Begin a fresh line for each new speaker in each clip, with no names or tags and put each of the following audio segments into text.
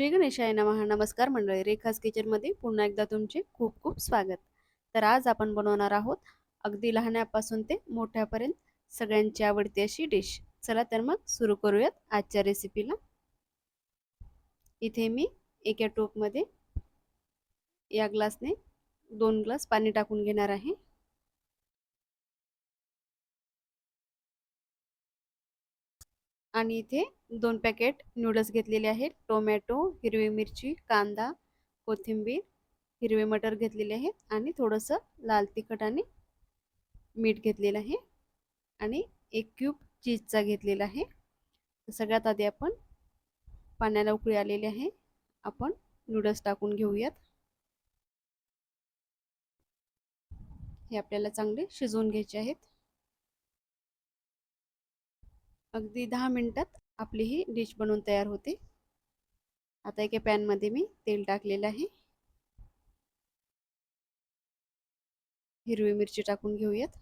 श्री गणेशाय नमहा नमस्कार मंडळी रेखास किचनमध्ये पुन्हा एकदा तुमचे खूप खूप स्वागत. तर आज आपण बनवणार आहोत अगदी लहान्यापासून ते मोठ्यापर्यंत सगळ्यांची आवडती अशी डिश. चला तर मग सुरू करूयात आजच्या रेसिपीला. इथे मी एका टोपमध्ये या ग्लासने दोन ग्लास पाणी टाकून घेणार आहे. आणि इथे दोन पॅकेट नूडल्स घेतलेले आहेत. टोमॅटो हिरवी मिरची कांदा कोथिंबीर हिरवे मटर घेतलेले आहेत आणि थोडंसं लाल तिखट आणि मीठ घेतलेलं आहे. आणि एक क्यूब चीजचा घेतलेला आहे. सगळ्यात आधी आपण पाण्याला उकळी आलेली आहे. आपण नूडल्स टाकून घेऊयात. हे आपल्याला चांगले शिजवून घ्यायचे आहेत. अगदी दहा मिनिटात आपली ही डिश बनवून तयार होते. आता एका पॅनमध्ये मी तेल टाकलेलं आहे. हिरवी मिरची टाकून घेऊयात.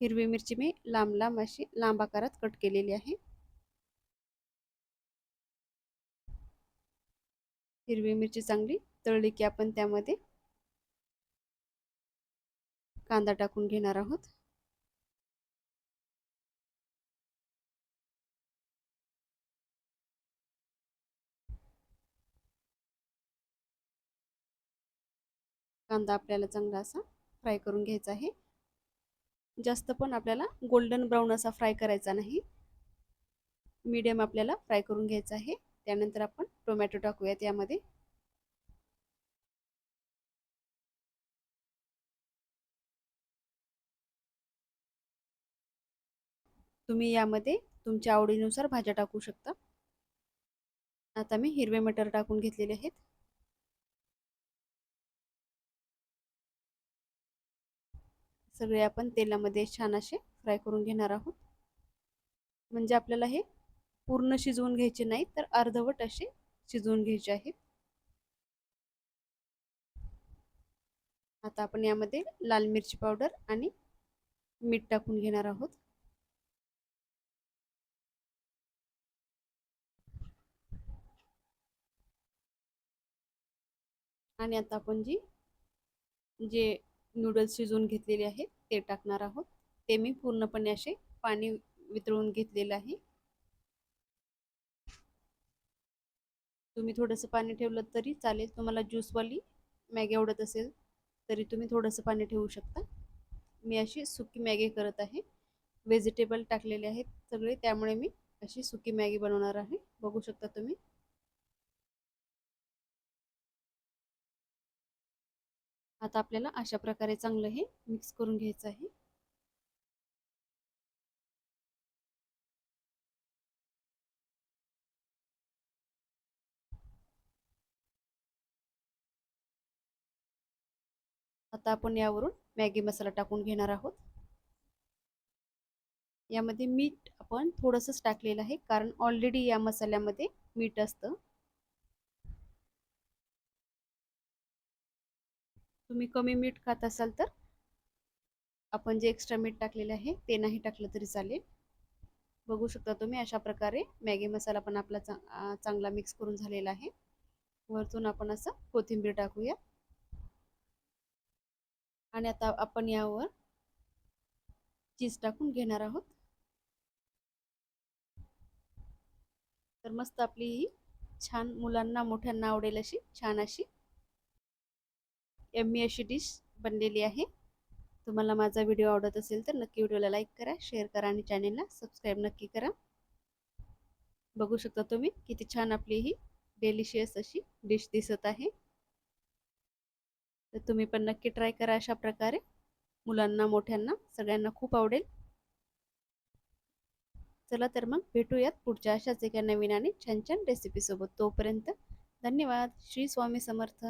हिरवी मिरची मी लांब लांब अशी लांब आकारात कट केलेली आहे. हिरवी मिरची चांगली तळली की आपण त्यामध्ये कांदा टाकून घेणार आहोत. कांदा आपल्याला चांगला असा फ्राय करून घ्यायचा आहे. जास्त पण आपल्याला गोल्डन ब्राऊन असा फ्राय करायचा नाही. मीडियम आपल्याला फ्राय करून घ्यायचा आहे. त्यानंतर आपण टोमॅटो टाकूयात यामध्ये. तुम्ही यामध्ये तुमच्या आवडीनुसार भाज्या टाकू शकता. आता मी हिरवे मटर टाकून घेतलेले आहेत. सगळे आपण तेलामध्ये छान असे फ्राय करून घेणार आहोत. म्हणजे आपल्याला हे पूर्ण शिजवून घ्यायचे नाही तर अर्धवट असे शिजवून घ्यायचे आहेत. आता आपण यामध्ये लाल मिरची पावडर आणि मीठ टाकून घेणार आहोत. आणि आता आपण जी जे नूडल्स शिजवून घेतलेले आहेत ते टाकणार आहोत. ते मी पूर्णपणे असे पाणी वितळून घेतलेलं आहे. तुम्ही थोडंसं पाणी ठेवलं तरी चालेल. तुम्हाला ज्यूसवाली मॅगी आवडत असेल तरी तुम्ही थोडंसं पाणी ठेवू शकता. मी अशी सुकी मॅगी करत आहे. व्हेजिटेबल टाकलेले आहेत सगळे. त्यामुळे मी अशी सुकी मॅगी बनवणार आहे. बघू शकता तुम्ही. आता आपल्याला अशा प्रकारे चांगलं हे मिक्स करून घ्यायचं आहे. आता आपण यावरून मॅगी मसाला टाकून घेणार आहोत. यामध्ये मीठ आपण थोडंसंच टाकलेलं आहे कारण ऑलरेडी या मसाल्यामध्ये मीठ असतं. तुम्ही कमी मीठ खात असाल तर आपण जे एक्स्ट्रा मीठ टाकलेलं आहे ते नाही टाकलं तरी चालेल. बघू शकता तुम्ही अशा प्रकारे मॅगी मसाला पण आपला चांगला मिक्स करून झालेला आहे. वरतून आपण असं कोथिंबीर टाकूया. आणि आता आपण यावर चीज टाकून घेणार आहोत. तर मस्त आपली ही छान मुलांना मोठ्यांना आवडेल अशी छान अशी एम्मी अशी डिश बनलेली आहे. तुम्हाला माझा व्हिडिओ आवडत असेल तर नक्की व्हिडिओला लाईक करा शेअर करा आणि चॅनेलला सबस्क्राईब नक्की करा. बघू शकता तुम्ही किती छान आपली ही डेलिशियस अशी डिश दिसत आहे. तर तुम्ही पण नक्की ट्राय करा अशा प्रकारे. मुलांना मोठ्यांना सगळ्यांना खूप आवडेल. चला तर मग भेटूयात पुढच्या अशाच एका नवीन आणि छान छान रेसिपीसोबत तोपर्यंत धन्यवाद. श्री स्वामी समर्थ.